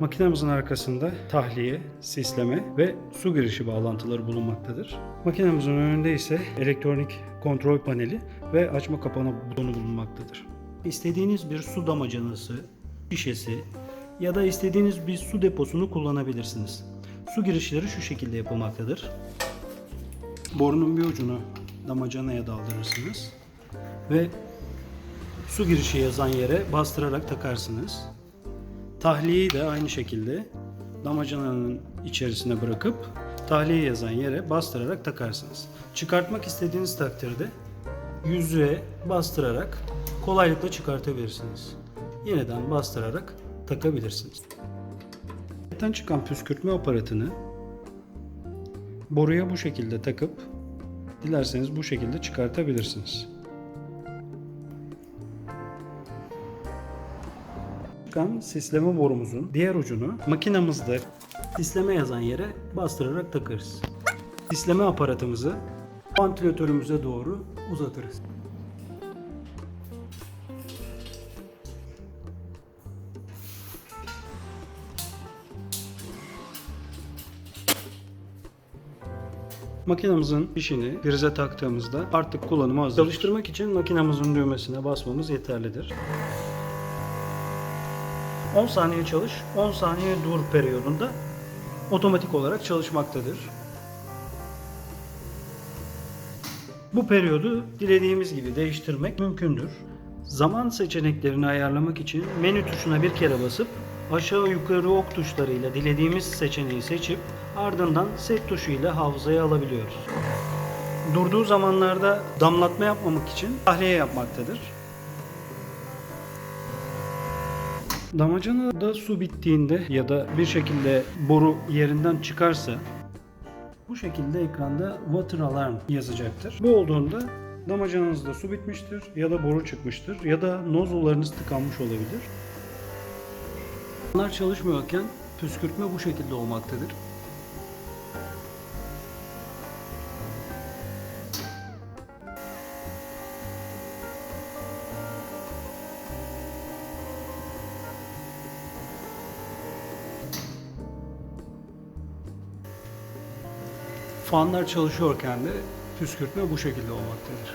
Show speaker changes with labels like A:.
A: Makinemizin arkasında tahliye, sisleme ve su girişi bağlantıları bulunmaktadır. Makinemizin önünde ise elektronik kontrol paneli ve açma kapama butonu bulunmaktadır. İstediğiniz bir su damacanası, şişesi ya da istediğiniz bir su deposunu kullanabilirsiniz. Su girişleri şu şekilde yapılmaktadır. Borunun bir ucunu damacanaya daldırırsınız ve su girişi yazan yere bastırarak takarsınız. Tahliyeyi de aynı şekilde damacananın içerisine bırakıp tahliye yazan yere bastırarak takarsınız. Çıkartmak istediğiniz takdirde yüzüğe bastırarak kolaylıkla çıkartabilirsiniz. Yeniden bastırarak takabilirsiniz. Etten çıkan püskürtme aparatını boruya bu şekilde takıp dilerseniz bu şekilde çıkartabilirsiniz. Çıkan sisleme borumuzun diğer ucunu makinamızda sisleme yazan yere bastırarak takarız. Sisleme aparatımızı vantilatörümüze doğru uzatırız. Makinamızın fişini prize taktığımızda artık kullanıma hazır. Çalıştırmak için makinamızın düğmesine basmamız yeterlidir. 10 saniye çalış, 10 saniye dur periyodunda otomatik olarak çalışmaktadır. Bu periyodu dilediğimiz gibi değiştirmek mümkündür. Zaman seçeneklerini ayarlamak için menü tuşuna bir kere basıp aşağı yukarı ok tuşlarıyla dilediğimiz seçeneği seçip ardından set tuşuyla hafızaya alabiliyoruz. Durduğu zamanlarda damlatma yapmamak için tahliye yapmaktadır. Damacanada su bittiğinde ya da bir şekilde boru yerinden çıkarsa bu şekilde ekranda water alarm yazacaktır. Bu olduğunda damacananızda su bitmiştir ya da boru çıkmıştır ya da nozullarınız tıkanmış olabilir. Bunlar çalışmıyorken püskürtme bu şekilde olmaktadır. Fanlar çalışıyorken de püskürtme bu şekilde olmaktadır.